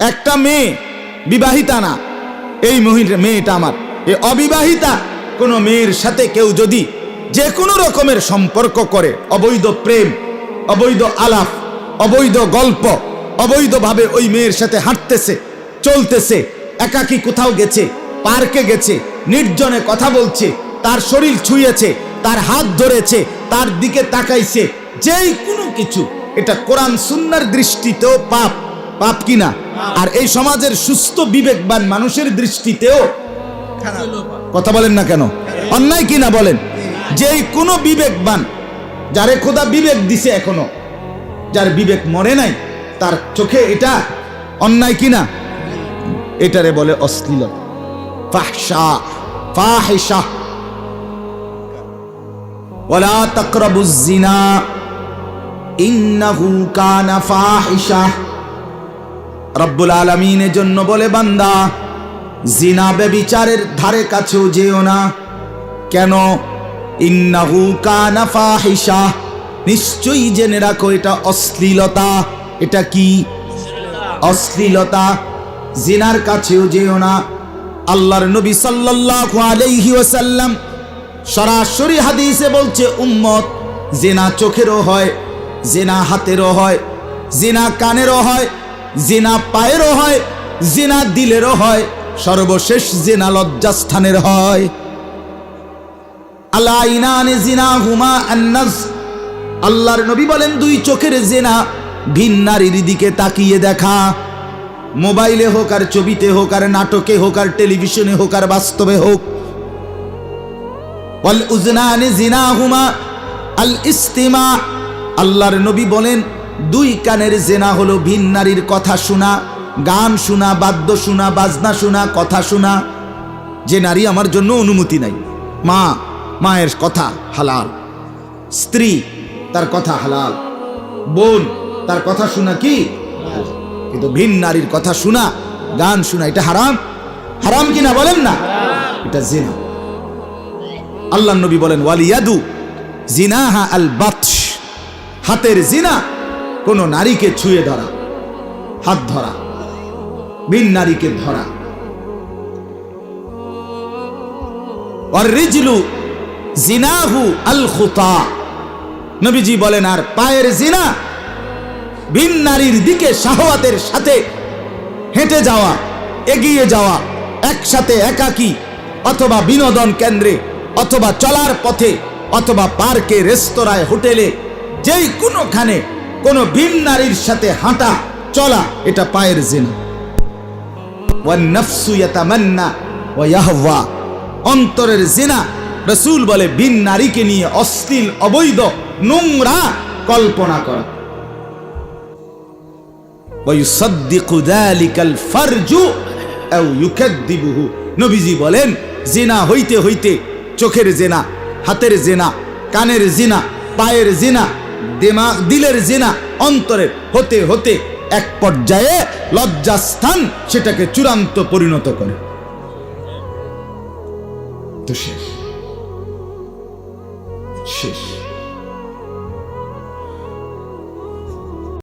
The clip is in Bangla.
একটা মেয়ে, বিবাহিতা না। এই মেয়েটা আমার। এ অবিবাহিতা, কোনো মেয়ের সাথে কেউ যদি যে কোনো রকমের সম্পর্ক করে, অবৈধ প্রেম, অবৈধ আলাপ, অবৈধ গল্প, অবৈধভাবে ওই মেয়ের সাথে হাঁটতেছে, চলতেছে, একাকি কোথাও গেছে, পার্কে গেছে, নির্জনে কথা বলছে, তার শরীর ছুঁয়েছে, তার হাত ধরেছে, তার দিকে তাকাইছে যেই কোনো কিছু, এটা কোরআন সুন্নার দৃষ্টিতেও পাপ। পাপ কিনা? আর এই সমাজের সুস্থ, বিবেকবান মানুষের দৃষ্টিতেও কথা বলেন না কেন? অন্যায় কিনা বলেন? যেই কোনো বিবেকবান, যারে খোদা বিবেক দিছে এখনও, যার বিবেক মরে নাই, তার চোখে এটা অন্যায় কিনা? এটারে বলে অশ্লীলতা। ইন্নাহু কানা ফাহিশা। রব্বুল আলামিনের জন্য বলে, বান্দা, জিনা বেবিচারের ধারে কাছেও যেও না। কেন? নিশ্চয়ই জেনে রাখো, এটা অশ্লীলতা। এটা কি? অশ্লীলতা। জিনার কাছেও যেও না। আল্লাহর নবী সাল্লাল্লাহু সরাসরি হাদিসে বলছে, উম্মত, জেনা চোখেরও হয়, জেনা হাতেরও হয়, জেনা কানেরও হয় জেনা পায়েরও হয়, জেনা দিলেরও হয়, সর্বশেষ জেনা লজ্জাস্থানের হয়। আল্লাহ ইনানে জিনা হুমা আল্লাহর নবী বলেন, দুই চোখের জেনা ভিন নারীর দিকে তাকিয়ে দেখা। মোবাইলে হোক আর ছবিতে হোক আর নাটকে হোক আর টেলিভিশনে হোক আর বাস্তবে হোক। ওয়াল উজনানে জিনাহুমা আল ইস্তিমা আল্লাহর নবী বলেন দুই কানের জেনা হলো ভিন নারীর কথা শোনা, গান শোনা, বাদ্য শোনা, বাজনা শোনা, কথা শোনা। যে নারী আমার জন্য অনুমতি নাই। মা, মায়ের কথা হালাল। স্ত্রী, তার কথা হালাল। বোন, তার কথা শোনা কি? কিন্তু ভিন নারীর কথা শোনা, গান শোনা, এটা হারাম? হারাম কিনা বলেন না? এটা জেনা। আল্লাহ নবী বলেন, ওয়ালিয়াদু জিনাহা আল বাতশ হাতের জিনা কোন নারীকে ছুঁয়ে ধরা, হাত ধরা বিন নারীকে ধরা। জিনাহু নবীজি বলেন, আর পায়ের জিনা ভিন নারীর দিকে শাহওয়াতের সাথে হেঁটে যাওয়া, এগিয়ে যাওয়া, একসাথে একাকী অথবা বিনোদন কেন্দ্রে অথবা চলার পথে অথবা পার্কে, রেস্তোরাঁয়, হোটেলে যেই কোনোখানে কোনো ভিন নারীর সাথে হাঁটা, চলা, এটা পায়ের জেনা। অন্তরের জেনা, রসুল বলে বিন নারীকে নিয়ে অশ্লীল, অবৈধ, নোংরা কল্পনা করা। নবীজি বলেন, জেনা হইতে হইতে চোখের জেনা, হাতের জেনা, কানের জেনা, পায়ের জেনা দেমা, দিলের জেনা অন্তরের হতে হতে এক পর্যায়ে লজ্জাস্থান সেটাকে চূড়ান্ত পরিণত করে। শেষ। শেষ।